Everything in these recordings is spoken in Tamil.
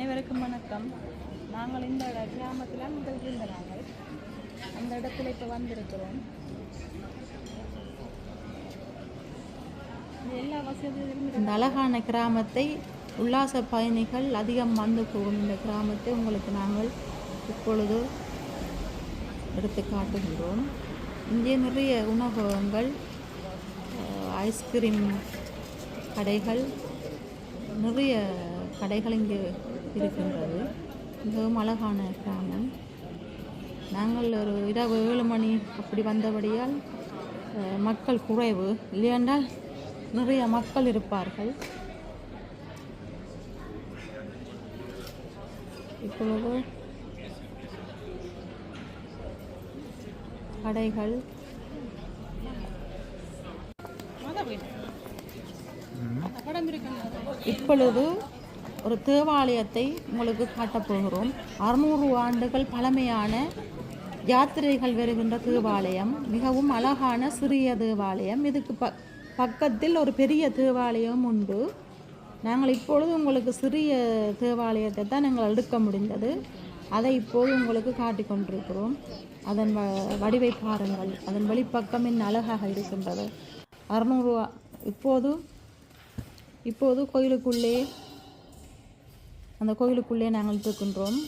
அனைவருக்கும் வணக்கம். நாங்கள் இந்த கிராமத்தில் முதல் இருந்த நாங்கள் அந்த இடத்துல இப்போ வந்திருக்கிறோம். எல்லா வசதியும் இந்த அழகான கிராமத்தை உல்லாச பயணிகள் அதிகம் வந்து போகும் இந்த கிராமத்தை உங்களுக்கு நாங்கள் இப்பொழுது எடுத்து காட்டுகிறோம் இங்கே நிறைய உணவகங்கள் ஐஸ்கிரீம் கடைகள் நிறைய கடைகள் இங்கே இருக்கின்றது. மிகவும் அழகான கிராமம். நாங்கள் ஒரு இரவு ஏழு மணி அப்படி வந்தபடியால் மக்கள் குறைவு. இல்லையென்றால் நிறைய மக்கள் இருப்பார்கள். இப்பொழுது கடைகள். இப்பொழுது ஒரு தேவாலயத்தை உங்களுக்கு காட்டப்போகிறோம் அறுநூறு ஆண்டுகள் பழமையான யாத்திரைகள் வருகின்ற தேவாலயம். மிகவும் அழகான சிறிய தேவாலயம். இதுக்கு ப பக்கத்தில் ஒரு பெரிய தேவாலயம் உண்டு. நாங்கள் இப்பொழுது உங்களுக்கு சிறிய தேவாலயத்தை தான் நாங்கள் எடுக்க முடிந்தது. அதை இப்போது உங்களுக்கு காட்டிக் கொண்டிருக்கிறோம். அதன் வ வடிவை பாருங்கள். அதன் வெளிப்பக்கம் இன்னும் அழகாக இருக்கின்றது. அறுநூறுவா இப்போது இப்போது கோயிலுக்குள்ளே அந்த கோயிலுக்குள்ளே நாங்கள் இருக்கின்றோம்.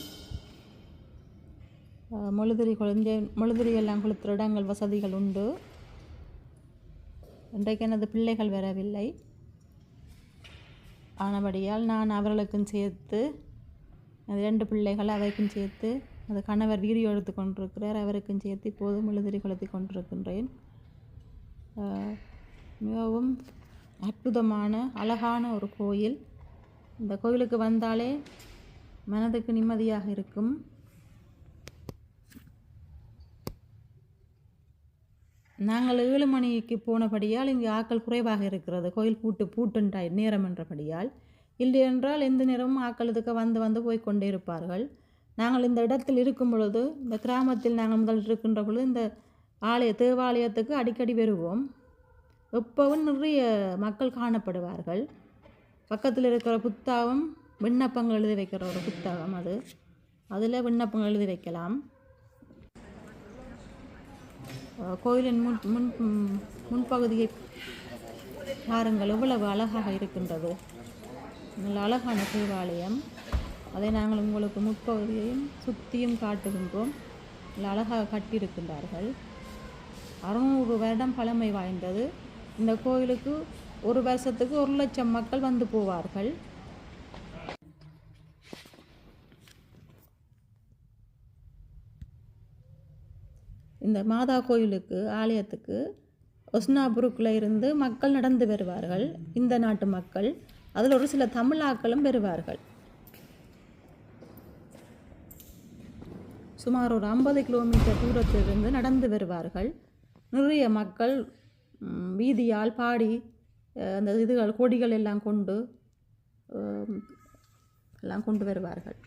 மொழுதிரி குழந்தை மொழுதிரி எல்லாம் கொளுத்துற இடங்கள் வசதிகள் உண்டு. இன்றைக்கு எனது பிள்ளைகள் வரவில்லை. ஆனபடியால் நான் அவர்களுக்கும் சேர்த்து அது ரெண்டு பிள்ளைகள் அவைக்கும் சேர்த்து அது கணவர் வீடியோ எடுத்து கொண்டிருக்கிறார். அவருக்கும் சேர்த்து இப்போது முழுதிரி கொளுத்தி கொண்டிருக்கின்றேன். மிகவும் அற்புதமான அழகான ஒரு கோயில். இந்த கோயிலுக்கு வந்தாலே மனதுக்கு நிம்மதியாக இருக்கும். நாங்கள் ஏழு மணிக்கு போனபடியால் இங்கே ஆக்கள் குறைவாக இருக்கிறது. கோயில் பூட்டு பூட்டுண்டாய் நேரம் என்றபடியால். இல்லை என்றால் எந்த நேரமும் ஆக்கள் இதுக்கு வந்து வந்து போய் கொண்டே இருப்பார்கள். நாங்கள் இந்த இடத்தில் இருக்கும் பொழுது இந்த கிராமத்தில் நாங்கள் முதல் இருக்கின்ற பொழுது இந்த ஆலய தேவாலயத்துக்கு அடிக்கடி வருவோம். எப்பவும் நிறைய மக்கள் காணப்படுவார்கள். பக்கத்தில் இருக்கிற புத்தகம் விண்ணப்பங்கள் எழுதி வைக்கிற ஒரு புத்தகம் அது. அதில் விண்ணப்பங்கள் எழுதி வைக்கலாம். கோயிலின் முன் முன் முன்பகுதியை பாருங்கள். எவ்வளவு அழகாக இருக்கின்றது. நல்ல அழகான தேவாலயம். அதை நாங்கள் உங்களுக்கு முற்பகுதியையும் சுற்றியும் காட்டுகின்றோம். நல்ல அழகாக கட்டியிருக்கின்றார்கள். அறுநூறு வருடம் பழமை வாய்ந்தது. இந்த கோயிலுக்கு ஒரு வருஷத்துக்கு ஒரு லட்சம் மக்கள் வந்து போவார்கள். இந்த மாதா கோயிலுக்கு ஆலயத்துக்கு ஒஸ்னாபுருக்கில் இருந்து மக்கள் நடந்து வருவார்கள். இந்த நாட்டு மக்கள் அதில் ஒரு சில தமிழாக்களும் வருவார்கள். சுமார் ஒரு ஐம்பது கிலோமீட்டர் தூரத்திலிருந்து நடந்து வருவார்கள். நிறைய மக்கள் வீதியால் பாடி அந்த இதுகள் கொடிகள் எல்லாம் கொண்டு எல்லாம் கொண்டு வருவார்கள்.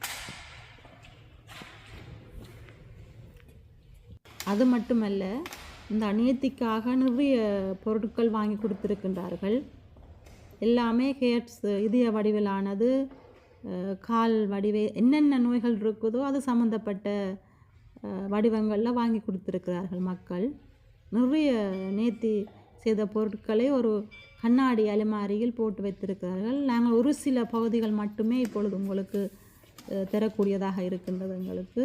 அது மட்டுமல்ல இந்த அநியத்திக்காக நிறைய பொருட்கள் வாங்கி கொடுத்துருக்கின்றார்கள். எல்லாமே ஹேர்ஸ் இதய வடிவிலானது கால் வடிவே என்னென்ன நோய்கள் இருக்குதோ அது சம்மந்தப்பட்ட வடிவங்களில் வாங்கி கொடுத்துருக்கிறார்கள் மக்கள். நிறைய நேர்த்தி செய்த பொருட்களை ஒரு கண்ணாடி அலுமாரியில் போட்டு வைத்திருக்கிறார்கள். நாங்கள் ஒரு சில பகுதிகள் மட்டுமே இப்பொழுது உங்களுக்கு தரக்கூடியதாக இருக்கின்றது எங்களுக்கு.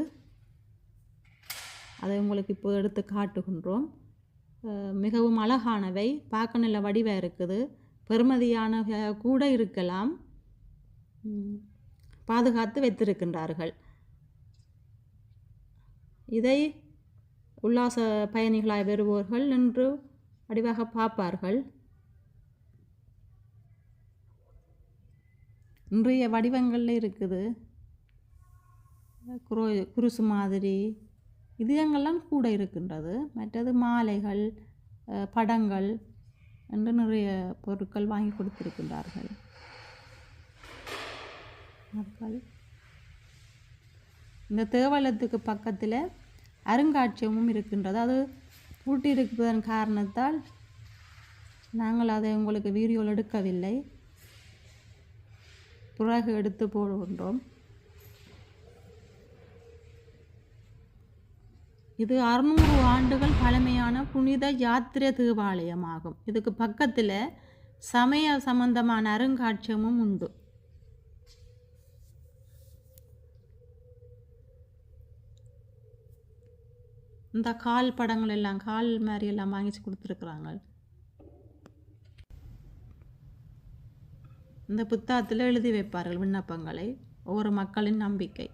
அதை உங்களுக்கு இப்போ எடுத்து காட்டுகின்றோம். மிகவும் அழகானவை. பார்க்க நல்ல வடிவாக இருக்குது. பெருமதியான கூட இருக்கலாம். பாதுகாத்து வைத்திருக்கின்றார்கள். இதை உல்லாச பயணிகளாய் வருவோர்கள் நின்று வடிவாக பார்ப்பார்கள். நிறைய வடிவங்களில் இருக்குது. குரு குருசு மாதிரி இதயங்கள்லாம் கூட இருக்கின்றது. மற்றது மாலைகள் படங்கள் என்று நிறைய பொருட்கள் வாங்கி கொடுத்திருக்கின்றார்கள். மக்கள் இந்த தேவாலயத்துக்கு பக்கத்தில் அருங்காட்சியகமும் இருக்கின்றது. அது பூட்டியிருப்பதன் காரணத்தால் நாங்கள் அதை உங்களுக்கு வீடியோவில் எடுக்கவில்லை. பிறகு எடுத்து போடுகின்றோம். இது அறுநூறு ஆண்டுகள் பழமையான புனித யாத்திரை தீபாலயமாகும் இதுக்கு பக்கத்தில் சமய சம்பந்தமான அருங்காட்சியமும் உண்டு. இந்த கால் படங்கள் எல்லாம் கால் மாதிரி எல்லாம் வாங்கிச்சு கொடுத்துருக்குறாங்க. இந்த புத்தகத்தில் எழுதி வைப்பார்கள் விண்ணப்பங்களை. ஒவ்வொரு மக்களின் நம்பிக்கை.